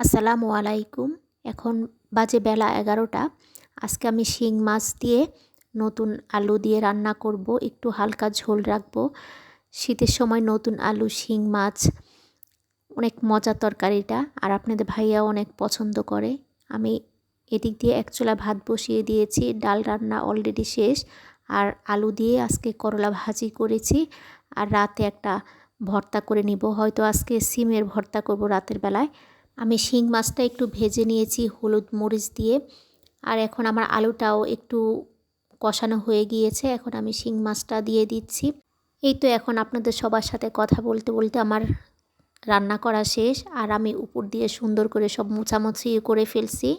আসসালামু আলাইকুম। এখন বাজে বেলা এগারোটা। আজকে আমি শিং মাছ দিয়ে নতুন আলু দিয়ে রান্না করব। একটু হালকা ঝোল রাখব। শীতের সময় নতুন আলু, শিং মাছ, অনেক মজার তরকারিটা। আর আপনাদের ভাইয়া অনেক পছন্দ করে। আমি এদিক দিয়ে এক চুলা ভাত বসিয়ে দিয়েছি। ডাল রান্না অলরেডি শেষ। আর আলু দিয়ে আজকে করলা ভাজি করেছি। আর রাতে একটা ভর্তা করে নিব। হয়তো আজকে সিমের ভর্তা করব রাতের বেলায়। আমি শিং মাছটা একটু ভেজে নিয়েছি, হলুদ মরিচ দিয়ে। আর এখন আমার আলুটাও একটু কষানো হয়ে গিয়েছে, এখন আমি শিং মাছটা দিয়ে দিচ্ছি। এই তো এখন আপনাদের সবার সাথে কথা বলতে বলতে আমার রান্না করা শেষ, আর আমি উপর দিয়ে সুন্দর করে সব মোছামুছি করে ফেলছি।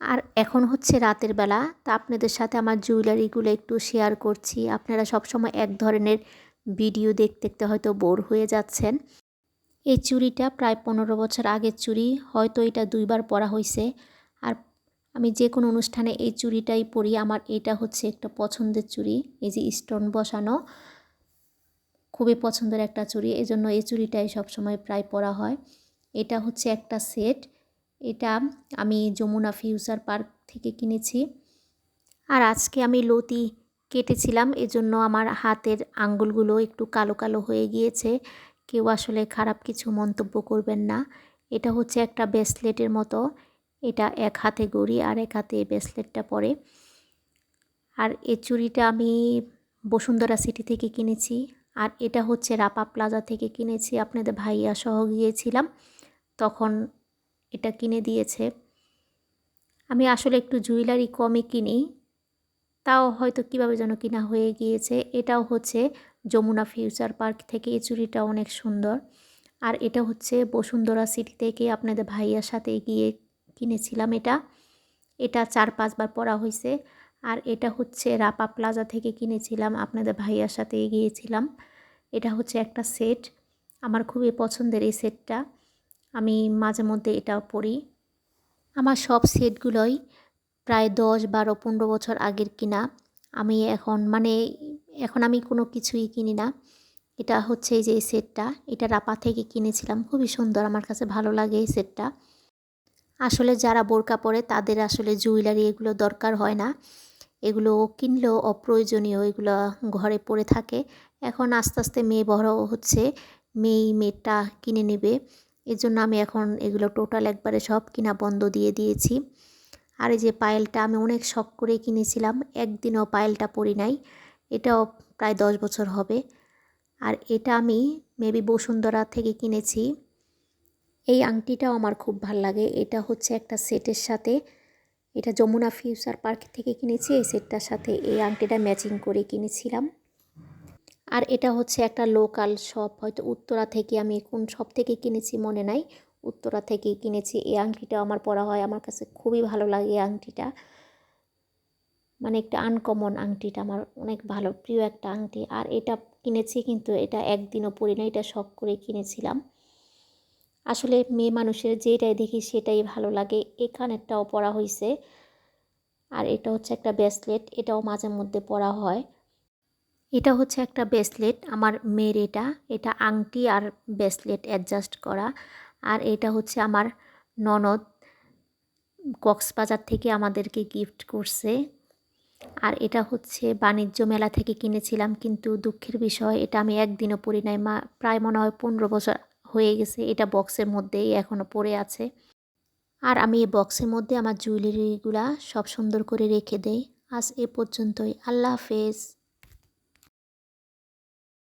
আর এখন হচ্ছে রাতের বেলা, তা আপনাদের সাথে আমার জুয়েলারিগুলো একটু শেয়ার করছি। আপনারা সবসময় এক ধরনের ভিডিও দেখতে দেখতে হয়তো বোর হয়ে যাচ্ছেন। এই চুড়িটা প্রায় পনেরো বছর আগের চুড়ি হয়তো এটা দুইবার পরা হয়েছে আর আমি যে কোনো অনুষ্ঠানে এই চুড়িটাই পরি, আমার এটা হচ্ছে একটা পছন্দের চুড়ি এই যে স্টোন বসানো। খুবই পছন্দের একটা চুড়ি এই জন্য এই চুড়িটাই সবসময় প্রায় পরা হয়। এটা হচ্ছে একটা সেট, এটা আমি যমুনা ফিউচার পার্ক থেকে কিনেছি। আর আজকে আমি লতি কেটেছিলাম। এজন্য আমার হাতের আঙ্গুলগুলো একটু কালো কালো হয়ে গিয়েছে। কেউ আসলে খারাপ কিছু মন্তব্য করবেন না। এটা হচ্ছে একটা ব্রেসলেটের মতো। এটা এক হাতে গড়ি আর এক হাতে ব্রেসলেটটা পরে। আর এই চুড়িটা আমি বসুন্ধরা সিটি থেকে কিনেছি। আর এটা হচ্ছে রাপা প্লাজা থেকে কিনেছি। আপনাদের ভাইয়া সহ গিয়েছিলাম। তখন এটা কিনে দিয়েছে। আমি আসলে একটু জুয়েলারি কমই কিনি। তাও হয়তো কীভাবে যেন কিনা হয়ে গিয়েছে। এটাও হচ্ছে যমুনা ফিউচার পার্ক থেকে এই চুড়িটা অনেক সুন্দর। আর এটা হচ্ছে বসুন্ধরা সিটি থেকে আপনাদের ভাইয়ার সাথে গিয়ে কিনেছিলাম এটা। এটা চার পাঁচবার পরা হয়েছে আর এটা হচ্ছে রাপা প্লাজা থেকে কিনেছিলাম, আপনাদের ভাইয়ার সাথে গিয়েছিলাম। এটা হচ্ছে একটা সেট। আমার খুবই পছন্দের এই সেটটা। আমি মাঝে মধ্যে এটাও পরি। আমার সব সেটগুলোই প্রায় দশ বারো পনেরো বছর আগের কিনা, আমি এখন মানে এখন আমি কোনো কিছুই কিনি না। এটা হচ্ছে এই যে সেটটা, এটা রাপা থেকে কিনেছিলাম, খুবই সুন্দর, আমার কাছে ভালো লাগে এই সেটটা। আসলে যারা বোরকা পরে তাদের আসলে জুয়েলারি এগুলো দরকার হয় না। এগুলো কিনলেও অপ্রয়োজনীয়, এগুলো ঘরে পড়ে থাকে। এখন আস্তে আস্তে মেয়ে বড় হচ্ছে মেয়ে মেয়েটা কিনে নেবে। এর জন্য আমি এখন এগুলো টোটাল একবারে সব কিনা বন্ধ দিয়ে দিয়েছি। আর এই যে পায়েলটা আমি অনেক শখ করে কিনেছিলাম, একদিনও পায়েলটা পরি নাই, এটাও প্রায় দশ বছর হবে। আর এটা আমি মেবি বসুন্ধরা থেকে কিনেছি। এই আংটিটাও আমার খুব ভালো লাগে, এটা হচ্ছে একটা সেটের সাথে, এটা যমুনা ফিউচার পার্ক থেকে কিনেছি, এই সেটটার সাথে এই আংটিটা ম্যাচিং করে কিনেছিলাম। আর এটা হচ্ছে একটা লোকাল শপ, হয়তো উত্তরা থেকে আমি কোন শপ থেকে কিনেছি মনে নাই উত্তরা থেকে কিনেছি। এই আংটিটা আমার পরা হয়। আমার কাছে খুবই ভালো লাগে এই আংটিটা। মানে একটা আনকমন আংটিটা আমার অনেক ভালো, প্রিয় একটা আংটি। আর এটা কিনেছি কিন্তু এটা একদিনও পরি না এটা শখ করে কিনেছিলাম। আসলে মেয়ে মানুষের যেটাই দেখি সেটাই ভালো লাগে। এখানেরটাও পরা হয়েছে আর এটা হচ্ছে একটা ব্রেসলেট এটাও মাঝে মধ্যে পরা হয়। এটা হচ্ছে একটা ব্রেসলেট আমার মেয়ের এটা। এটা আংটি আর ব্রেসলেট অ্যাডজাস্ট করা। আর এটা হচ্ছে আমার ননদ কক্সবাজার থেকে আমাদেরকে গিফট করছে। আর এটা হচ্ছে বাণিজ্য মেলা থেকে কিনেছিলাম, কিন্তু দুঃখের বিষয়, এটা আমি একদিনও পরি নাই। মা, প্রায় মনে হয় পনেরো বছর হয়ে গেছে এটা বক্সের মধ্যেই এখনও পড়ে আছে। আর আমি এই বক্সের মধ্যে আমার জুয়েলারিগুলা সব সুন্দর করে রেখে দেই। আজ এ পর্যন্তই। আল্লাহ হাফেজ।